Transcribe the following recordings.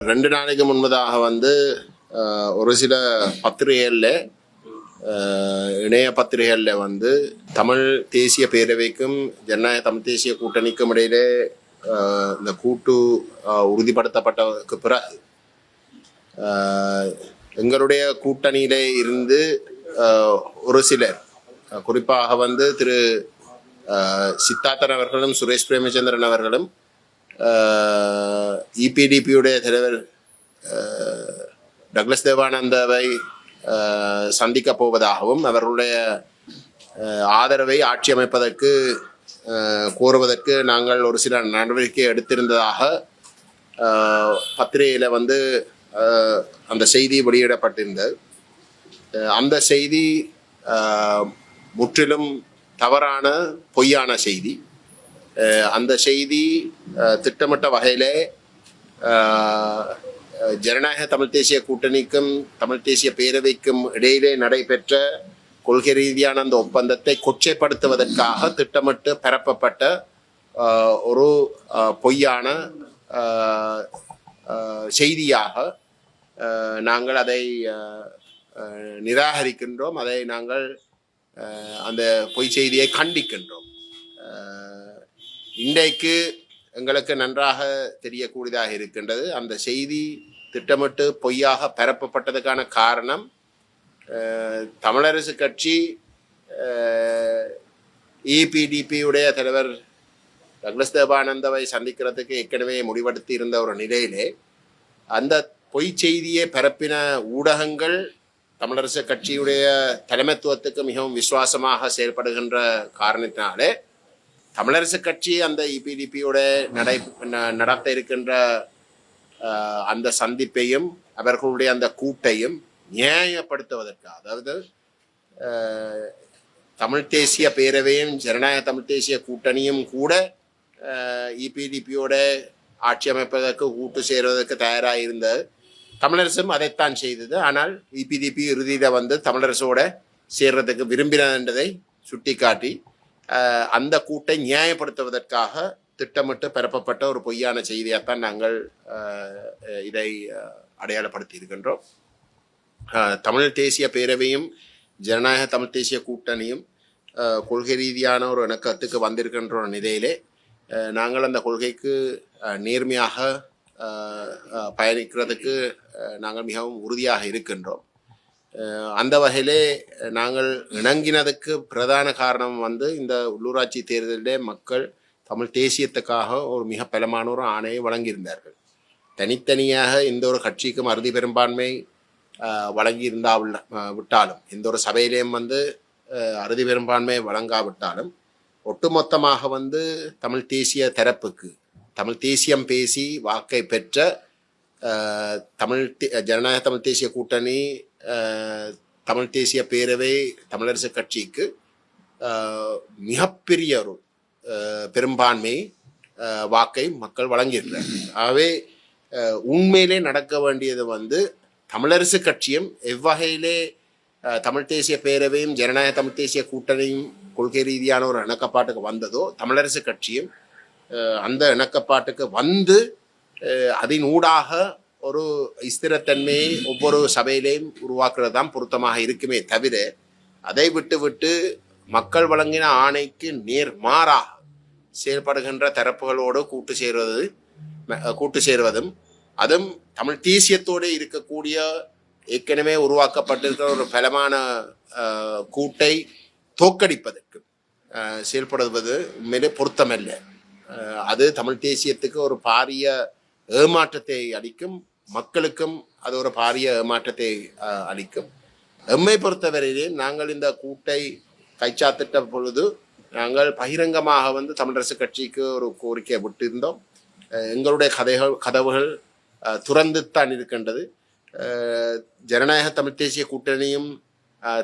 ரெண்டு நாளைக்கு முன்பதாக வந்து ஒரு சில பத்திரிகைகளில் இணைய பத்திரிகைகளில் வந்து தமிழ் தேசிய பேரவைக்கும் ஜனநாயக தமிழ் தேசிய கூட்டணிக்கும் இடையிலே இந்த கூட்டு உறுதிப்படுத்தப்பட்டதுக்கு பிறகு எங்களுடைய கூட்டணியிலே இருந்து ஒரு சிலர் குறிப்பாக வந்து திரு சித்தார்த்தன் அவர்களும் சுரேஷ் பிரேமச்சந்திரன் அவர்களும் இபிடிபியுடைய தலைவர் டக்ளஸ் தேவானந்தாவை சந்திக்கப் போவதாகவும் அவர்களுடைய ஆதரவை ஆட்சி அமைப்பதற்கு கோருவதற்கு நாங்கள் ஒரு சில நடவடிக்கை எடுத்திருந்ததாக பத்திரிகையில் வந்து அந்த செய்தி வெளியிடப்பட்டிருந்தது. அந்த செய்தி முற்றிலும் தவறான பொய்யான செய்தி. அந்த செய்தி திட்டமிட்ட வகையிலே ஜனநாயக தமிழ் தேசிய கூட்டணிக்கும் தமிழ் தேசிய பேரவைக்கும் இடையிலே நடைபெற்ற கொள்கை ரீதியான அந்த ஒப்பந்தத்தை கொச்சைப்படுத்துவதற்காக திட்டமிட்டு பரப்பப்பட்ட ஒரு பொய்யான செய்தியாக நாங்கள் அதை நிராகரிக்கின்றோம். அதை நாங்கள் அந்த பொய் செய்தியை கண்டிக்கின்றோம். இன்றைக்கு எங்களுக்கு நன்றாக தெரியக்கூடியதாக இருக்கின்றது. அந்த செய்தி திட்டமிட்டு பொய்யாக பரப்பப்பட்டதுக்கான காரணம் தமிழரசு கட்சி இபிடிபியுடைய தலைவர் டக்ளஸ் தேவானந்தவை சந்திக்கிறதுக்கு ஏற்கனவே முடிவெடுத்து இருந்த ஒரு நிலையிலே அந்த பொய் செய்தியை பரப்பின ஊடகங்கள் தமிழரசு கட்சியுடைய தலைமைத்துவத்துக்கு மிகவும் விசுவாசமாக செயல்படுகின்ற காரணத்தினாலே தமிழரசு கட்சி அந்த இபிடிபியோட நடை நடத்த இருக்கின்ற அந்த சந்திப்பையும் அவர்களுடைய அந்த கூட்டையும் நியாயப்படுத்துவதற்காக அதாவது தமிழ் தேசிய பேரவையும் ஜனநாயக தமிழ் தேசிய கூட்டணியும் கூட இபிடிபியோட ஆட்சி அமைப்பதற்கு கூட்டு சேருவதற்கு தயாராக இருந்தது தமிழரசும் அதைத்தான் செய்தது. ஆனால் இபிடிபி இறுதியில் வந்து தமிழரசோட சேர்றதுக்கு விரும்பினதுன்றதை சுட்டிக்காட்டி அந்த கூட்டை நியாயப்படுத்துவதற்காக திட்டமிட்டு பரப்பப்பட்ட ஒரு பொய்யான செய்தியாகத்தான் நாங்கள் இதை அடையாளப்படுத்தி இருக்கின்றோம் தமிழ் தேசிய பேரவையும் ஜனநாயக தமிழ் தேசிய கூட்டணியும் கொள்கை ரீதியான ஒரு இணக்கத்துக்கு வந்திருக்கின்ற ஒரு நிலையிலே நாங்கள் அந்த கொள்கைக்கு நேர்மையாக பயணிக்கிறதுக்கு நாங்கள் மிகவும் உறுதியாக இருக்கின்றோம். அந்த வகையிலே நாங்கள் இணங்கினதுக்கு பிரதான காரணம் வந்து இந்த உள்ளூராட்சி தேர்தலிலே மக்கள் தமிழ் தேசியத்துக்காக ஒரு மிக பலமான ஒரு ஆணையை வழங்கியிருந்தார்கள். தனித்தனியாக எந்த ஒரு கட்சிக்கும் அறுதி பெரும்பான்மை வழங்கியிருந்தா விட்டாலும் எந்த ஒரு சபையிலேயும் வந்து அறுதி பெரும்பான்மை வழங்காவிட்டாலும் ஒட்டுமொத்தமாக வந்து தமிழ் தேசிய தரப்புக்கு தமிழ் தேசியம் பேசி வாக்கை பெற்ற தமிழ் ஜனநாயக தமிழ் தேசிய கூட்டணி தமிழ் தேசிய பேரவை தமிழரசு கட்சிக்கு மிகப்பெரிய ஒரு பெரும்பான்மை வாக்கை மக்கள் வழங்கியிருக்கிறார். ஆகவே உண்மையிலே நடக்க வேண்டியது வந்து தமிழரசு கட்சியும் எவ்வகையிலே தமிழ் தேசிய பேரவையும் ஜனநாயக தமிழ் தேசிய கூட்டணியும் கொள்கை ரீதியான ஒரு இணக்கப்பாட்டுக்கு வந்ததோ தமிழரசு கட்சியும் அந்த இணக்கப்பாட்டுக்கு வந்து அதன் ஊடாக ஒரு ஸ்திரத்தன்மையை ஒவ்வொரு சபையிலையும் உருவாக்குறது தான் பொருத்தமாக இருக்குமே தவிர அதை விட்டு விட்டு மக்கள் வழங்கின ஆணைக்கு நேர் மாறாக செயல்படுகின்ற தரப்புகளோடு கூட்டு சேர்வது கூட்டு சேர்வதும் அதுவும் தமிழ் தேசியத்தோடு இருக்கக்கூடிய ஏற்கனவே உருவாக்கப்பட்டிருக்கிற ஒரு பலமான கூட்டை தோக்கடிப்பதற்கு செயல்படுவது உண்மையிலே பொருத்தமல்ல. அது தமிழ் தேசியத்துக்கு ஒரு பாரிய ஏமாற்றத்தை அளிக்கும் மக்களுக்கும் அது ஒரு பாரிய ஏமாற்றத்தை அளிக்கும். எம்மை பொறுத்தவரையிலே நாங்கள் இந்த கூட்டை கைச்சாத்திட்ட பொழுது நாங்கள் பகிரங்கமாக வந்து தமிழரசு கட்சிக்கு ஒரு கோரிக்கை விட்டிருந்தோம். எங்களுடைய கதைகள் கதவுகள் துறந்துத்தான் இருக்கின்றது. ஜனநாயக தமிழ் தேசிய கூட்டணியும்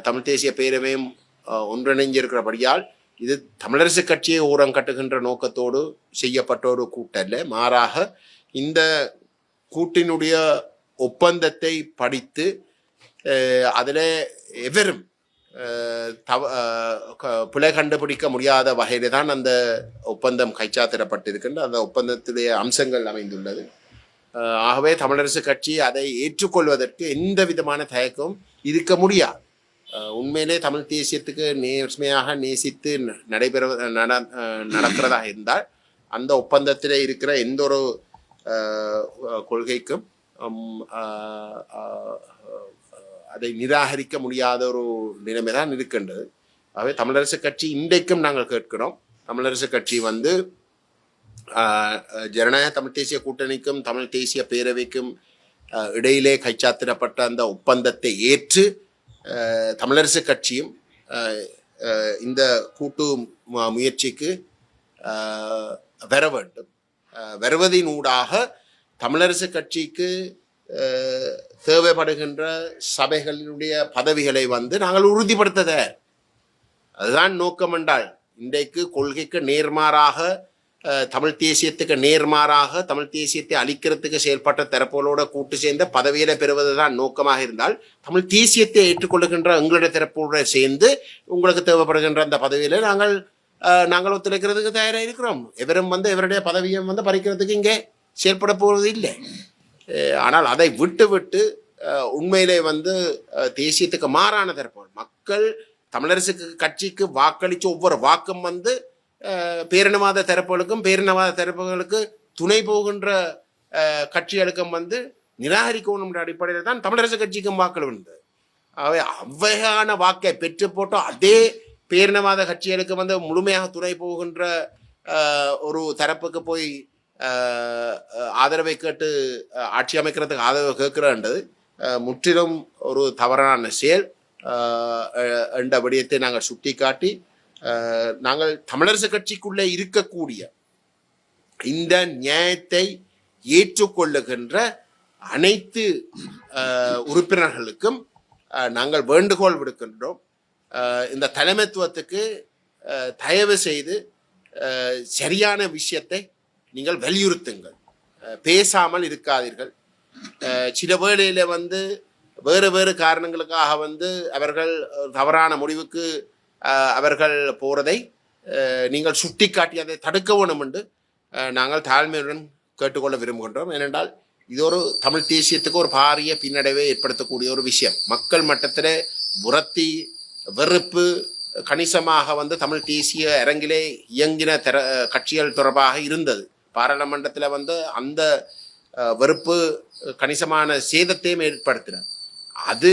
தமிழ் தேசிய பேரவையும் ஒன்றிணைஞ்சிருக்கிறபடியால் இது தமிழரசு கட்சியை ஊரம் கட்டுகின்ற நோக்கத்தோடு செய்யப்பட்ட ஒரு கூட்டல்ல. மாறாக இந்த கூட்டினுடைய ஒப்பந்தத்தை படித்து அதில் எவரும் தவ புலை பிழை கண்டுபிடிக்க முடியாத வகையில் தான் அந்த ஒப்பந்தம் கைச்சாத்திடப்பட்டிருக்கின்ற அந்த ஒப்பந்தத்துடைய அம்சங்கள் அமைந்துள்ளது. ஆகவே தமிழரசு கட்சி அதை ஏற்றுக்கொள்வதற்கு எந்த விதமான தயக்கமும் இருக்க முடியாது. உண்மையிலே தமிழ் தேசியத்துக்கு நேர்மையாக நேசித்து ந- நடைபெற நட நடக்கிறதாக இருந்தால் அந்த ஒப்பந்தத்தில் இருக்கிற எந்த ஒரு கொள்கைக்கும் அதை நிராகரிக்க முடியாத ஒரு நிலைமை தான் இருக்கின்றது. ஆகவே தமிழரசு கட்சி இன்றைக்கும் நாங்கள் கேட்கிறோம். தமிழரசு கட்சி வந்து ஜனநாயக தமிழ் தேசிய கூட்டணிக்கும் தமிழ் தேசிய பேரவைக்கும் இடையிலே கைச்சாத்திடப்பட்ட அந்த ஒப்பந்தத்தை ஏற்று தமிழரசு கட்சியும் இந்த கூட்டு முயற்சிக்கு வர வேண்டும். வருவதினூடாக தமிழரசு கட்சிக்கு தேவைப்படுகின்ற சபைகளினுடைய பதவிகளை வந்து நாங்கள் உறுதிப்படுத்தத. அதுதான் நோக்கம் என்றால் இன்றைக்கு கொள்கைக்கு நேர்மாறாக தமிழ் தேசியத்துக்கு நேர்மாறாக தமிழ் தேசியத்தை அழிக்கிறதுக்கு செயல்பட்ட தரப்புகளோட கூட்டு சேர்ந்த பதவியில பெறுவதுதான் நோக்கமாக இருந்தால் தமிழ் தேசியத்தை ஏற்றுக்கொள்ளுகின்ற எங்களுடைய தரப்போட சேர்ந்து உங்களுக்கு தேவைப்படுகின்ற அந்த பதவியில நாங்கள் நாங்கள் ஒத்துழைக்கிறதுக்கு தயாராக இருக்கிறோம். எவரும் வந்து இவருடைய பதவியும் வந்து பறிக்கிறதுக்கு இங்கே செயல்பட போவது இல்லை. ஆனால் அதை விட்டு விட்டு உண்மையிலே வந்து தேசியத்துக்கு மாறான தரப்பு மக்கள் தமிழரசுக்கு கட்சிக்கு வாக்களித்த ஒவ்வொரு வாக்கும் வந்து பேரினவாத தரப்புகளுக்கும் பேரினவாத தரப்புகளுக்கு துணை போகின்ற கட்சிகளுக்கும் வந்து நிராகரிக்கணும்ன்ற அடிப்படையில் தான் தமிழரசு கட்சிக்கும் வாக்கள் வந்தது அவை அவ்வகையான வாக்கை பெற்று போட்டோ அதே பேரினவாத கட்சிகளுக்கு வந்து முழுமையாக துணை போகின்ற ஒரு தரப்புக்கு போய் ஆதரவை கேட்டு ஆட்சி அமைக்கிறதுக்கு ஆதரவு கேட்கிறன்றது முற்றிலும் ஒரு தவறான செயல். என்ற விடயத்தை நாங்கள் சுட்டிக்காட்டி காட்டி நாங்கள் தமிழரசு கட்சிக்குள்ளே இருக்கக்கூடிய இந்த நியாயத்தை ஏற்றுக்கொள்ளுகின்ற அனைத்து உறுப்பினர்களுக்கும் நாங்கள் வேண்டுகோள் விடுக்கின்றோம். இந்த தலைமைத்துவத்துக்கு தயவு செய்து சரியான விஷயத்தை நீங்கள் வலியுறுத்துங்கள். பேசாமல் இருக்காதீர்கள். சில வேளையில் வந்து வேறு வேறு காரணங்களுக்காக வந்து அவர்கள் தவறான முடிவுக்கு அவர்கள் போகிறதை நீங்கள் நீங்கள் சுட்டிக்காட்டி அதை தடுக்க வேணும் என்று நாங்கள் தாழ்மையுடன் கேட்டுக்கொள்ள விரும்புகின்றோம். ஏனென்றால் இது ஒரு தமிழ் தேசியத்துக்கு ஒரு பாரிய பின்னடைவை ஏற்படுத்தக்கூடிய ஒரு விஷயம். மக்கள் மட்டத்தில் புரத்தி வெறுப்பு கணிசமாக வந்து தமிழ் தேசிய அரங்கிலே இயங்கின தெர கட்சிகள் தொடர்பாக இருந்தது. பாராளுமன்றத்தில் வந்து அந்த வெறுப்பு கணிசமான சேதத்தையும் ஏற்படுத்தின அது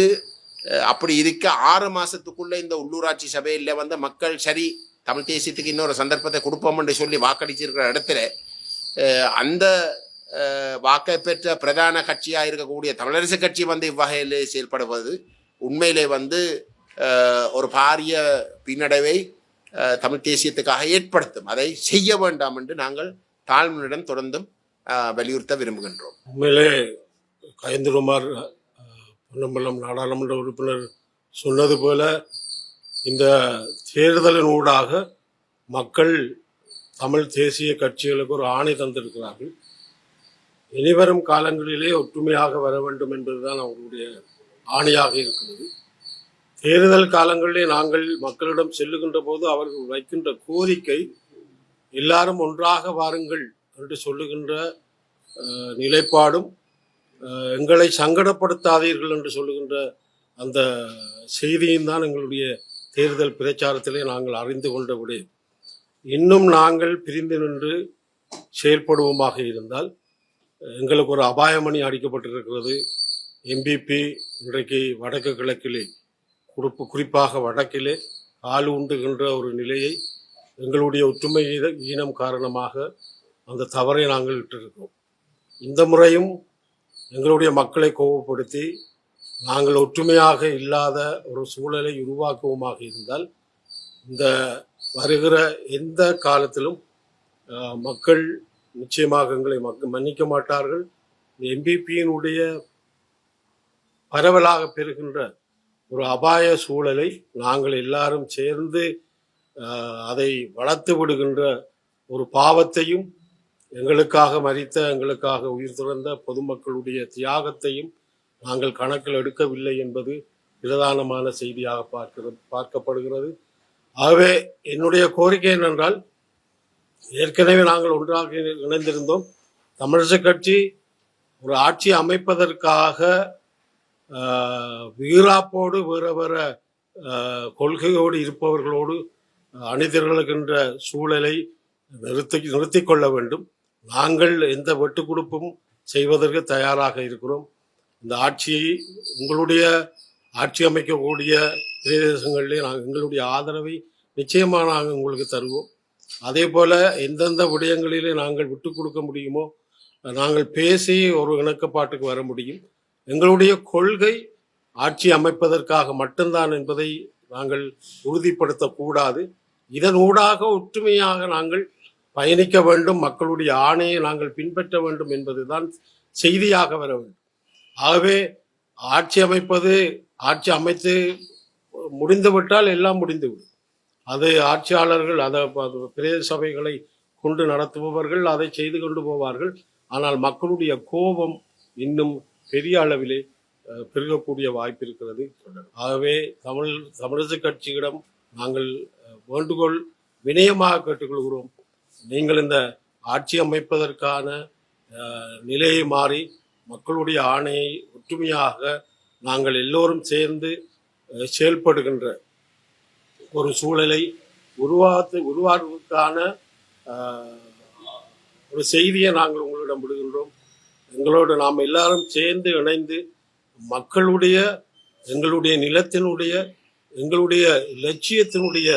அப்படி இருக்க ஆறு மாதத்துக்குள்ளே இந்த உள்ளூராட்சி சபையில் வந்து மக்கள் சரி தமிழ் தேசியத்துக்கு இன்னொரு சந்தர்ப்பத்தை கொடுப்போம் என்று சொல்லி வாக்களிச்சிருக்கிற இடத்துல அந்த வாக்கை பெற்ற பிரதான கட்சியாக இருக்கக்கூடிய தமிழரசு கட்சி வந்து இவ்வகையில் செயல்படுவது உண்மையிலே வந்து ஒரு பாரிய பின்னடைவை தமிழ் தேசியத்துக்காக ஏற்படுத்தும். அதை செய்ய வேண்டாம் என்று நாங்கள் தாழ்மையுடன் தொடர்ந்தும் வலியுறுத்த விரும்புகின்றோம். உண்மையிலே கயந்திரமார் பொன்னம்பலம் நாடாளுமன்ற உறுப்பினர் சொன்னது போல இந்த தேர்தலின் ஊடாக மக்கள் தமிழ் தேசிய கட்சிகளுக்கு ஒரு ஆணை தந்திருக்கிறார்கள். இனிவரும் காலங்களிலே ஒற்றுமையாக வர வேண்டும் என்பதுதான் அவர்களுடைய ஆணையாக இருக்கிறது. தேர்தல் காலங்களிலே நாங்கள் மக்களிடம் செல்லுகின்ற போது அவர்கள் வைக்கின்ற கோரிக்கை எல்லாரும் ஒன்றாக வாருங்கள் என்று சொல்லுகின்ற நிலைப்பாடும் எங்களை சங்கடப்படுத்தாதீர்கள் என்று சொல்லுகின்ற அந்த செய்தியும் தான் எங்களுடைய தேர்தல் பிரச்சாரத்திலே நாங்கள் அறிந்து கொண்ட விடயம் இன்னும் நாங்கள் பிரிந்து நின்று செயல்படுவோமாக இருந்தால் எங்களுக்கு ஒரு அபாயமணி அடிக்கப்பட்டிருக்கிறது. எம்பிபி இன்றைக்கு வடக்கு கிழக்கிலே குறிப்பு குறிப்பாக வடக்கிலே ஆள் உண்டுகின்ற ஒரு நிலையை எங்களுடைய ஒற்றுமை ஈனம் காரணமாக அந்த தவறை நாங்கள் இட்டிருக்கோம் இந்த முறையும் எங்களுடைய மக்களை கோபப்படுத்தி நாங்கள் ஒற்றுமையாக இல்லாத ஒரு சூழலை உருவாக்குவோமாக இருந்தால் இந்த வருகிற எந்த காலத்திலும் மக்கள் நிச்சயமாக எங்களை மன்னிக்க மாட்டார்கள். எம்பிபியினுடைய பரவலாக பெறுகின்ற ஒரு அபாய சூழலை நாங்கள் எல்லாரும் சேர்ந்து அதை வளர்த்து விடுகின்ற ஒரு பாவத்தையும் எங்களுக்காக மறித்த எங்களுக்காக உயிர் துறந்த பொதுமக்களுடைய தியாகத்தையும் நாங்கள் கணக்கில் எடுக்கவில்லை என்பது பிரதானமான செய்தியாக பார்க்கிறது பார்க்கப்படுகிறது. ஆகவே என்னுடைய கோரிக்கை என்னென்றால் ஏற்கனவே நாங்கள் ஒன்றாக இணைந்திருந்தோம். தமிழிசை கட்சி ஒரு ஆட்சி அமைப்பதற்காக வீராப்போடு வேற வேற கொள்கையோடு இருப்பவர்களோடு அணிதிரளுகின்ற சூழலை நிறுத்தி நிறுத்தி கொள்ள வேண்டும். நாங்கள் எந்த வெட்டு கொடுப்பும் செய்வதற்கு தயாராக இருக்கிறோம். இந்த ஆட்சியை உங்களுடைய ஆட்சி அமைக்கக்கூடிய பிரதேசங்களிலே நாங்கள் எங்களுடைய ஆதரவை நிச்சயமாக நாங்கள் உங்களுக்கு தருவோம். அதே போல எந்தெந்த விடயங்களிலே நாங்கள் விட்டு கொடுக்க முடியுமோ நாங்கள் பேசி ஒரு இணக்கப்பாட்டுக்கு வர முடியும். எங்களுடைய கொள்கை ஆட்சி அமைப்பதற்காக மட்டும்தான் என்பதை நாங்கள் உறுதிப்படுத்தக்கூடாது. இதன் ஊடாக ஒற்றுமையாக நாங்கள் பயணிக்க வேண்டும். மக்களுடைய ஆணையை நாங்கள் பின்பற்ற வேண்டும் என்பதுதான் செய்தியாக வர வேண்டும். ஆகவே ஆட்சி அமைப்பது ஆட்சி அமைத்து முடிந்துவிட்டால் எல்லாம் முடிந்துவிடும். அது ஆட்சியாளர்கள் அதை பிரதேச சபைகளை கொண்டு நடத்துபவர்கள் அதை செய்து கொண்டு போவார்கள். ஆனால் மக்களுடைய கோபம் இன்னும் பெரிய அளவிலே பெருகக்கூடிய வாய்ப்பு இருக்கிறது. ஆகவே தமிழ் தமிழரசு கட்சியிடம் நாங்கள் வேண்டுகோள் வினயமாக கேட்டுக்கொள்கிறோம். நீங்கள் இந்த ஆட்சி அமைப்பதற்கான நிலையை மாறி மக்களுடைய ஆணையை ஒற்றுமையாக நாங்கள் எல்லோரும் சேர்ந்து செயல்படுகின்ற ஒரு சூழலை உருவாத்து உருவாக்குவதற்கான ஒரு செய்தியை நாங்கள் உங்களிடம் விடுகின்றோம். எங்களோடு நாம் எல்லாரும் சேர்ந்து இணைந்து மக்களுடைய எங்களுடைய நிலத்தினுடைய எங்களுடைய லட்சியத்தினுடைய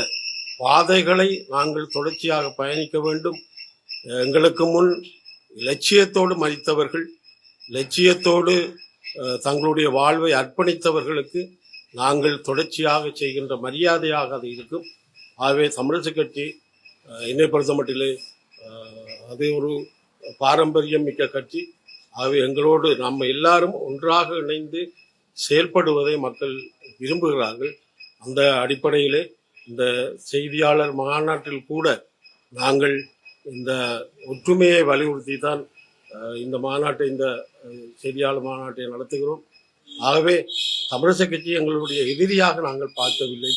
பாதைகளை நாங்கள் தொடர்ச்சியாக பயணிக்க வேண்டும். எங்களுக்கு முன் லட்சியத்தோடு மதித்தவர்கள் லட்சியத்தோடு தங்களுடைய வாழ்வை அர்ப்பணித்தவர்களுக்கு நாங்கள் தொடர்ச்சியாக செய்கின்ற மரியாதையாக அது இருக்கும். ஆகவே தமிழக கட்சி என்னை பொறுத்த மட்டிலே அது ஒரு பாரம்பரியம் மிக்க கட்சி. ஆகவே எங்களோடு நம்ம எல்லாரும் ஒன்றாக இணைந்து செயல்படுவதை மக்கள் விரும்புகிறார்கள். அந்த அடிப்படையிலே இந்த செய்தியாளர் மாநாட்டில் கூட நாங்கள் இந்த ஒற்றுமையை வலியுறுத்தி தான் இந்த மாநாட்டை இந்த செய்தியாளர் மாநாட்டை நடத்துகிறோம். ஆகவே தமிழரசு கட்சி எங்களுடைய எதிரியாக நாங்கள் பார்க்கவில்லை.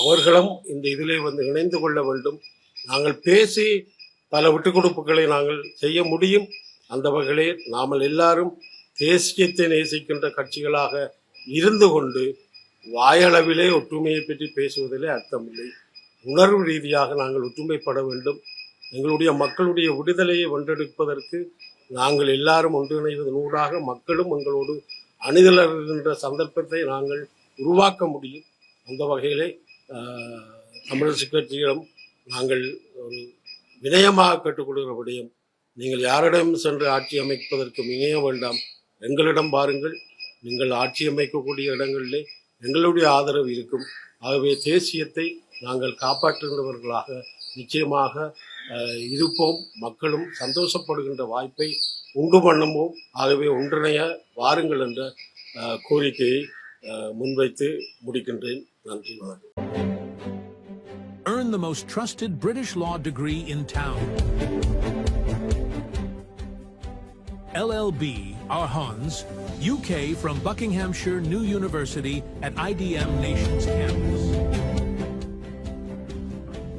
அவர்களும் இந்த இதிலே வந்து இணைந்து கொள்ள வேண்டும். நாங்கள் பேசி பல விட்டுக் கொடுப்புகளை நாங்கள் செய்ய முடியும். அந்த வகையில் நாமல் எல்லாரும் தேசியத்தை நேசிக்கின்ற கட்சிகளாக இருந்து கொண்டு வாயளவிலே ஒற்றுமையை பற்றி பேசுவதிலே அர்த்தமில்லை. உணர்வு ரீதியாக நாங்கள் ஒற்றுமைப்பட வேண்டும். எங்களுடைய மக்களுடைய விடுதலையை வென்றெடுப்பதற்கு நாங்கள் எல்லாரும் ஒன்றிணைவதன் ஊடாக மக்களும் எங்களோடு அணிதலர்கின்ற சந்தர்ப்பத்தை நாங்கள் உருவாக்க முடியும். அந்த வகையிலே தமிழரசு கட்சியிடம் நாங்கள் ஒரு வினயமாக கேட்டுக்கொள்கிற விடயம் நீங்கள் யாரிடம் சென்று ஆட்சி அமைப்பதற்கு மிகைய வேண்டாம். எங்களிடம் பாருங்கள் நீங்கள் ஆட்சி அமைக்கக்கூடிய இடங்களிலே எங்களுடைய ஆதரவு இருக்கும். ஆகவே தேசியத்தை நாங்கள் காப்பாற்றுகின்றவர்களாக நிச்சயமாக இருப்போம். மக்களும் சந்தோஷப்படுகின்ற வாய்ப்பை உண்டு பண்ணுவோம். ஆகவே ஒன்றிணைய வாருங்கள் என்ற கோரிக்கையை முன்வைத்து முடிக்கின்றேன். நன்றி வணக்கம். Earn the most trusted British law degree in town. LLB, our Hans, UK from Buckinghamshire New University at IDM Nations campus.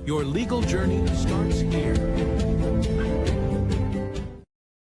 Your legal journey starts here.